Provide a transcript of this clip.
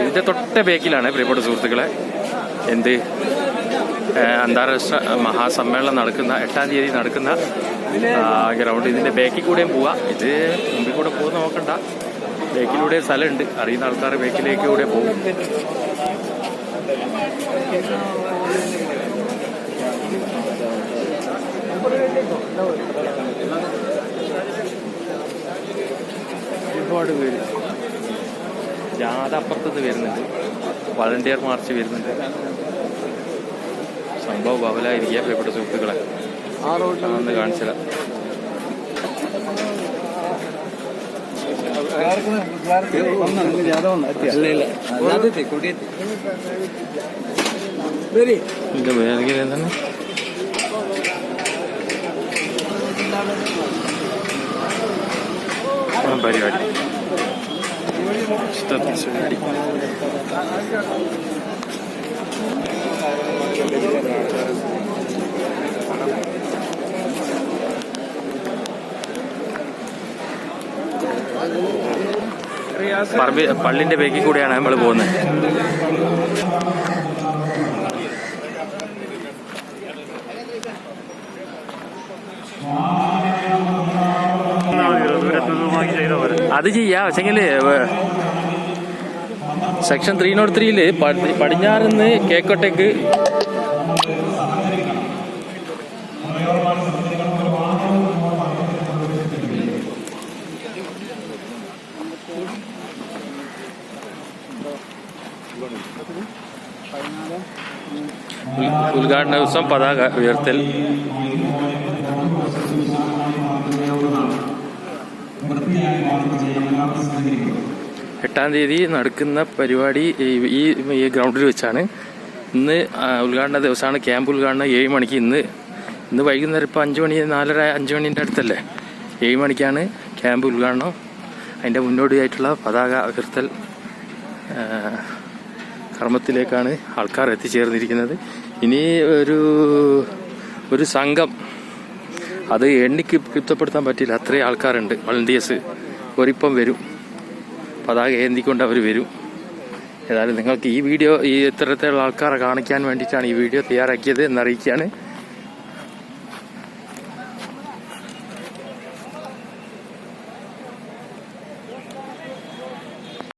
ഇതിന്റെ തൊട്ട ബേക്കിലാണ് പ്രിയപ്പെട്ട സുഹൃത്തുക്കളെ. എന്ത്? അന്താരാഷ്ട്ര മഹാസമ്മേളനം നടക്കുന്ന എട്ടാം തീയതി നടക്കുന്ന ഗ്രൗണ്ട് ഇതിന്റെ ബേക്കിൽ കൂടെയും പോവാം. ഇത് മുമ്പിൽ കൂടെ പോകുന്ന നോക്കണ്ട. ബേക്കിലൂടെ സ്ഥലമുണ്ട്. അറിയുന്ന ആൾക്കാർ ബേക്കിലേക്ക് കൂടെ പോകും. ഒരുപാട് പേര്. ജാഥ അപ്പുറത്തുനിന്ന് വരുന്നുണ്ട്. വളണ്ടിയർ മാർച്ച് വരുന്നുണ്ട്. സംഭവം ബവലായിരിക്കുക പ്രിയപ്പെട്ട സുഹൃത്തുക്കളെ. ആണെന്ന് കാണിച്ചില്ല ഇത് എന്താണ്? ആ, പരിപാടി. ഇഷ്ടത്തിന് പരിപാടി പറമ്പി പള്ളിന്റെ ബേക്കിൽ കൂടെയാണ് നമ്മൾ പോകുന്നത്. അത് ചെയ്യാ. പക്ഷെങ്കിൽ സെക്ഷൻ ത്രീ നോട്ട് ത്രീയിൽ പടിഞ്ഞാറിന്ന് കേക്കോട്ടേക്ക് ഉദ്ഘാടന ദിവസം പതാക ഉയർത്തൽ. എട്ടാം തീയതി നടക്കുന്ന പരിപാടി ഈ- ഗ്രൗണ്ടിൽ വെച്ചാണ്. ഇന്ന് ഉദ്ഘാടന ദിവസമാണ്. ക്യാമ്പ് ഉദ്ഘാടനം ഏഴ് മണിക്ക്. ഇന്ന് ഇന്ന് വൈകുന്നേരം ഇപ്പോൾ അഞ്ച് മണി നാലര അഞ്ച് മണിന്റെ അടുത്തല്ലേ? ഏഴ് മണിക്കാണ് ക്യാമ്പ് ഉദ്ഘാടനം. അതിന്റെ മുന്നോടിയായിട്ടുള്ള പതാക ഉയർത്തൽ കർമ്മത്തിലേക്കാണ് ആൾക്കാർ എത്തിച്ചേർന്നിരിക്കുന്നത്. ഇനി ഒരു ഒരു സംഘം അത് എണ്ണിക്ക് തൃപ്തപ്പെടുത്താൻ പറ്റില്ല അത്രയും ആൾക്കാരുണ്ട്. വളണ്ടിയേഴ്സ് ഒരിപ്പം വരും. പതാക ഏന്തിക്കൊണ്ട് അവർ വരും. ഏതായാലും നിങ്ങൾക്ക് ഈ വീഡിയോ ഈ ഇത്തരത്തിലുള്ള ആൾക്കാരെ കാണിക്കാൻ വേണ്ടിയിട്ടാണ് ഈ വീഡിയോ തയ്യാറാക്കിയത് എന്നറിയിക്കുകയാണ്.